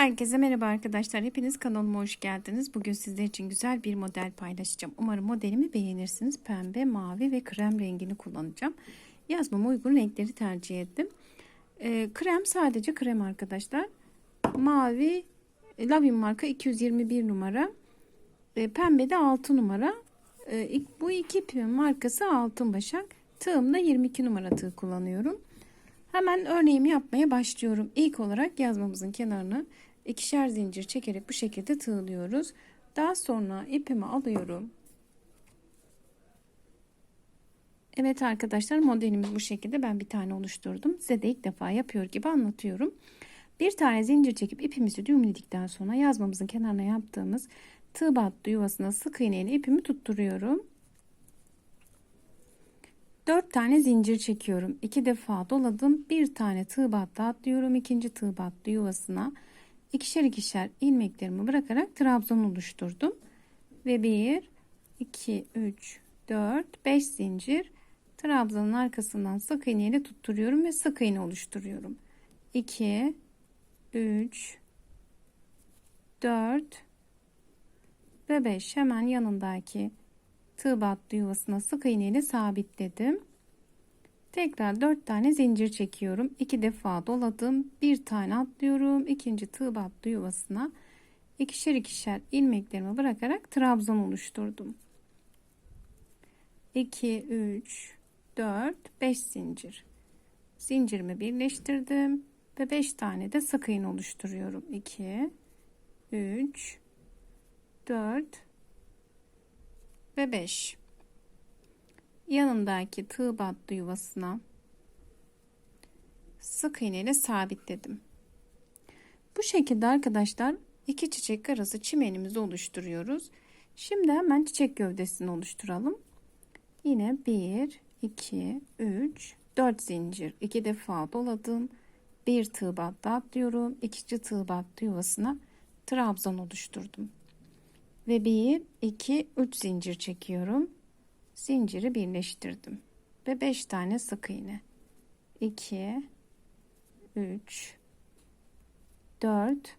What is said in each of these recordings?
Herkese merhaba arkadaşlar. Hepiniz kanalıma hoş geldiniz. Bugün sizler için güzel bir model paylaşacağım. Umarım modelimi beğenirsiniz. Pembe, mavi ve krem rengini kullanacağım. Yazmama uygun renkleri tercih ettim. Ee, krem sadece krem arkadaşlar. Mavi Lavin marka 221 numara. Ee, pembe de 6 numara. Ee, bu iki markası Altın Başak. Tığımda 22 numara tığ kullanıyorum. Hemen örneğimi yapmaya başlıyorum. İlk olarak yazmamızın kenarını ikişer zincir çekerek bu şekilde tığlıyoruz. Daha sonra ipimi alıyorum. Evet arkadaşlar modelimiz bu şekilde. Ben bir tane oluşturdum. Size de ilk defa yapıyor gibi anlatıyorum. Bir tane zincir çekip ipimizi düğümledikten sonra yazmamızın kenarına yaptığımız tığ battı yuvasına sık iğne ile ipimi tutturuyorum. 4 tane zincir çekiyorum. 2 defa doladım. Bir tane tığ battı atlıyorum. ikinci tığ battı yuvasına ikişer ikişer ilmeklerimi bırakarak trabzan oluşturdum. Ve 1 2 3 4 5 zincir trabzanın arkasından sık iğne ile tutturuyorum ve sık iğne oluşturuyorum. 2 3 4 ve 5 hemen yanındaki tığ battı yuvasına sık iğne ile sabitledim. Tekrar 4 tane zincir çekiyorum. 2 defa doladım. Bir tane atlıyorum. ikinci tığ battı yuvasına ikişer ikişer ilmeklerimi bırakarak trabzan oluşturdum. 2 3 4 5 zincir. Zincirimi birleştirdim ve 5 tane de sık iğne oluşturuyorum. 2 3 4 ve 5 yanındaki tığ battı yuvasına sık iğne ile sabitledim. Bu şekilde arkadaşlar iki çiçek arası çimenimizi oluşturuyoruz. Şimdi hemen çiçek gövdesini oluşturalım. Yine 1 2 3 4 zincir iki defa doladım. Bir tığ battı atlıyorum. ikinci tığ battı yuvasına trabzan oluşturdum. Ve 1 2 3 zincir çekiyorum zinciri birleştirdim. Ve 5 tane sık iğne. 2 3 4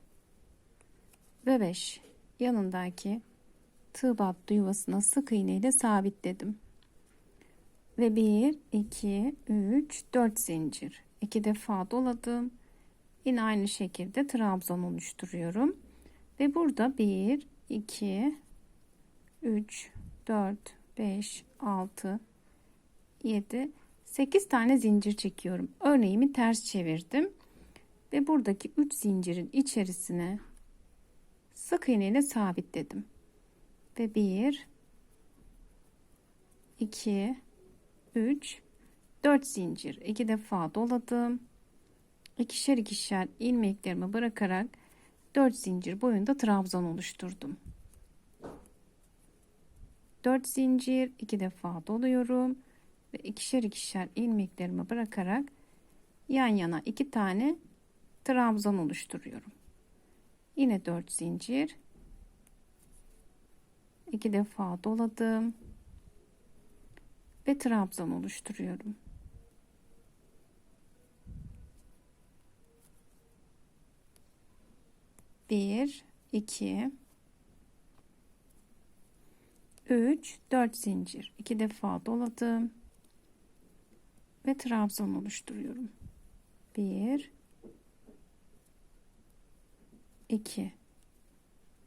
ve 5 yanındaki tığ battı yuvasına sık iğne ile sabitledim. Ve 1 2 3 4 zincir. 2 defa doladım. Yine aynı şekilde trabzan oluşturuyorum. Ve burada 1 2 3 4 5, 6, 7, 8 tane zincir çekiyorum. Örneğimi ters çevirdim. Ve buradaki 3 zincirin içerisine sık iğne ile sabitledim. Ve 1, 2, 3, 4 zincir. 2 defa doladım. İkişer ikişer ilmeklerimi bırakarak 4 zincir boyunda trabzan oluşturdum. 4 zincir 2 defa doluyorum ve ikişer ikişer ilmeklerimi bırakarak yan yana 2 tane trabzan oluşturuyorum. Yine 4 zincir 2 defa doladım ve trabzan oluşturuyorum. Bir, iki, 3 4 zincir. 2 defa doladım ve trabzan oluşturuyorum. 1 2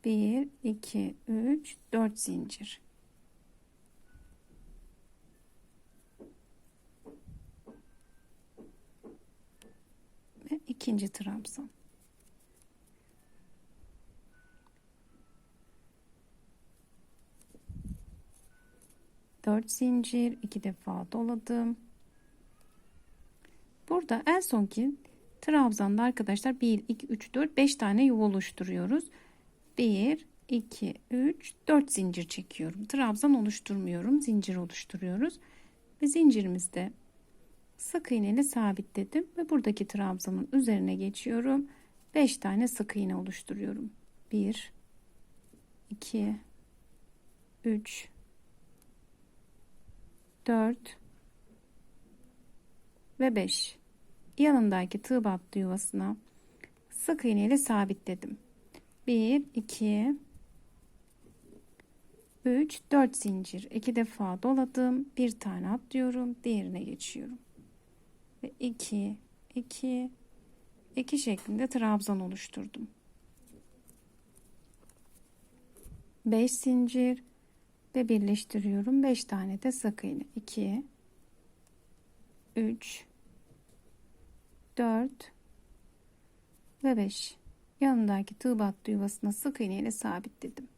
1 2 3 4 zincir. Ve ikinci trabzan 4 zincir 2 defa doladım. Burada en sonki trabzanda arkadaşlar 1 2 3 4 5 tane yuva oluşturuyoruz. 1 2 3 4 zincir çekiyorum. Trabzan oluşturmuyorum. Zincir oluşturuyoruz. Ve zincirimizde sık iğne ile sabitledim ve buradaki trabzanın üzerine geçiyorum. 5 tane sık iğne oluşturuyorum. 1 2 3 4 ve 5 yanındaki tığ battı yuvasına sık iğne ile sabitledim. 1 2 3 4 zincir. 2 defa doladım. Bir tane atlıyorum. Diğerine geçiyorum. Ve 2 2 2 şeklinde trabzan oluşturdum. 5 zincir ve birleştiriyorum. 5 tane de sık iğne. 2 3 4 ve 5 yanındaki tığ battı yuvasına sık iğne ile sabitledim.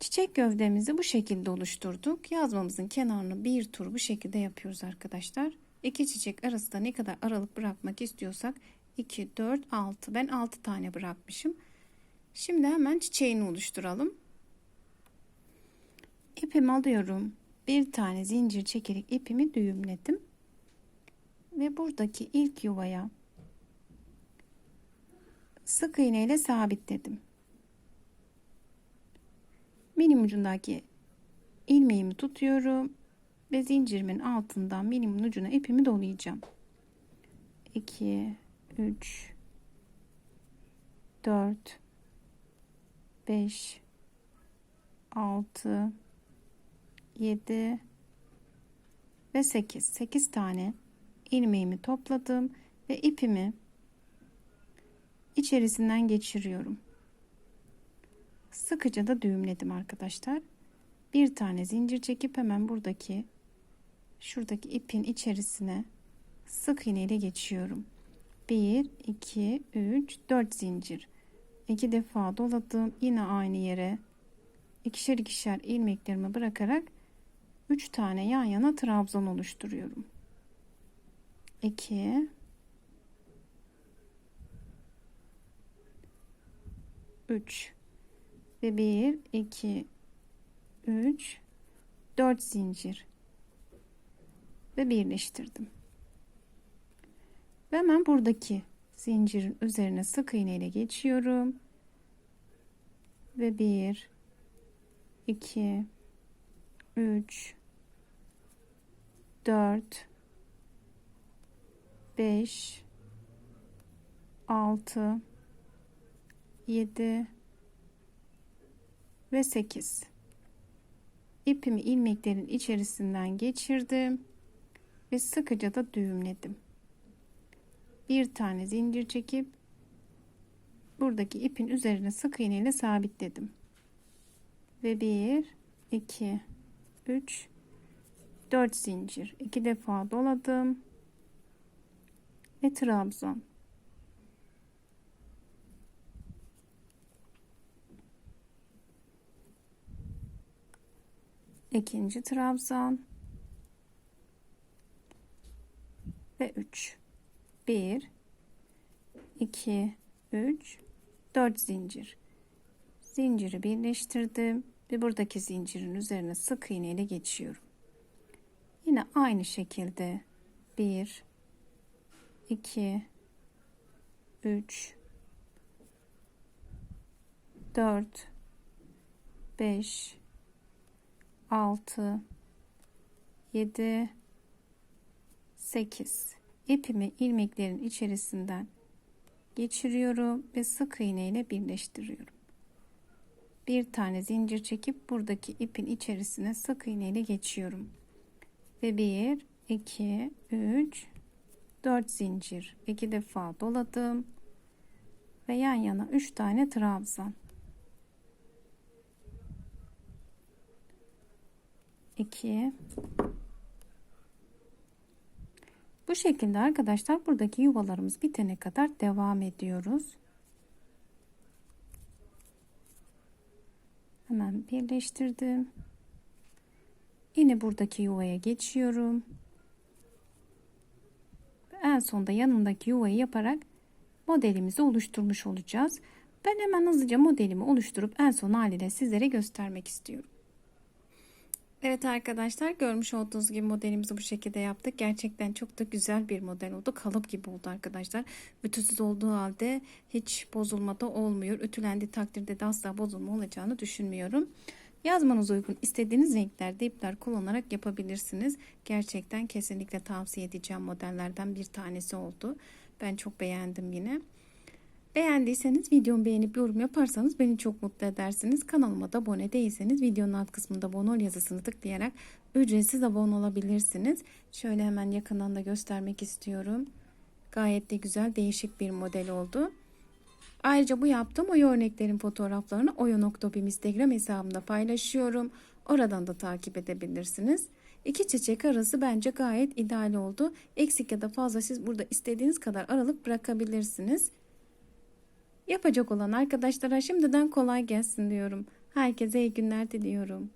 Çiçek gövdemizi bu şekilde oluşturduk. Yazmamızın kenarını bir tur bu şekilde yapıyoruz arkadaşlar. İki çiçek arasında ne kadar aralık bırakmak istiyorsak 2, 4, 6. Ben 6 tane bırakmışım. Şimdi hemen çiçeğini oluşturalım. İpimi alıyorum. Bir tane zincir çekerek ipimi düğümledim. Ve buradaki ilk yuvaya sık iğne ile sabitledim. Minim ucundaki ilmeğimi tutuyorum ve zincirimin altından minimin ucuna ipimi dolayacağım. 2 3 4 5 6 7 ve 8 8 tane ilmeğimi topladım ve ipimi içerisinden geçiriyorum. Sıkıca da düğümledim arkadaşlar. Bir tane zincir çekip hemen buradaki şuradaki ipin içerisine sık iğne ile geçiyorum. 1 2 3 4 zincir. İki defa doladım. Yine aynı yere ikişer ikişer ilmeklerimi bırakarak 3 tane yan yana trabzan oluşturuyorum. 2 3 ve 1 2 3 4 zincir. Ve birleştirdim. Ve hemen buradaki zincirin üzerine sık iğne ile geçiyorum. Ve 1 2 3 4 5 6 7 ve 8 ipimi ilmeklerin içerisinden geçirdim ve sıkıca da düğümledim. Bir tane zincir çekip buradaki ipin üzerine sık iğne ile sabitledim. Ve 1 2 3 4 zincir. İki defa doladım. Ve trabzan ikinci trabzan ve 3 1 2 3 4 zincir. Zinciri birleştirdim ve buradaki zincirin üzerine sık iğne ile geçiyorum yine aynı şekilde 1 2 3 4 5 6 7 8 ipimi ilmeklerin içerisinden geçiriyorum ve sık iğne ile birleştiriyorum. Bir tane zincir çekip buradaki ipin içerisine sık iğne ile geçiyorum. Ve 1 2 3 4 zincir. İki defa doladım. Ve yan yana 3 tane trabzan. 2 bu şekilde arkadaşlar buradaki yuvalarımız bitene kadar devam ediyoruz. Hemen birleştirdim yine buradaki yuvaya geçiyorum en sonda yanındaki yuvayı yaparak modelimizi oluşturmuş olacağız ben hemen hızlıca modelimi oluşturup en son haliyle sizlere göstermek istiyorum Evet arkadaşlar görmüş olduğunuz gibi modelimizi bu şekilde yaptık. Gerçekten çok da güzel bir model oldu. Kalıp gibi oldu arkadaşlar. Ütüsüz olduğu halde hiç bozulmada olmuyor. Ütülendiği takdirde de asla bozulma olacağını düşünmüyorum. Yazmanız uygun istediğiniz renklerde ipler kullanarak yapabilirsiniz. Gerçekten kesinlikle tavsiye edeceğim modellerden bir tanesi oldu. Ben çok beğendim yine. Beğendiyseniz videomu beğenip yorum yaparsanız beni çok mutlu edersiniz. Kanalıma da abone değilseniz videonun alt kısmında abone ol yazısını tıklayarak ücretsiz abone olabilirsiniz. Şöyle hemen yakından da göstermek istiyorum. Gayet de güzel değişik bir model oldu. Ayrıca bu yaptığım oya örneklerin fotoğraflarını oya.bim Instagram hesabımda paylaşıyorum. Oradan da takip edebilirsiniz. İki çiçek arası bence gayet ideal oldu. Eksik ya da fazla siz burada istediğiniz kadar aralık bırakabilirsiniz. Yapacak olan arkadaşlara şimdiden kolay gelsin diyorum. Herkese iyi günler diliyorum.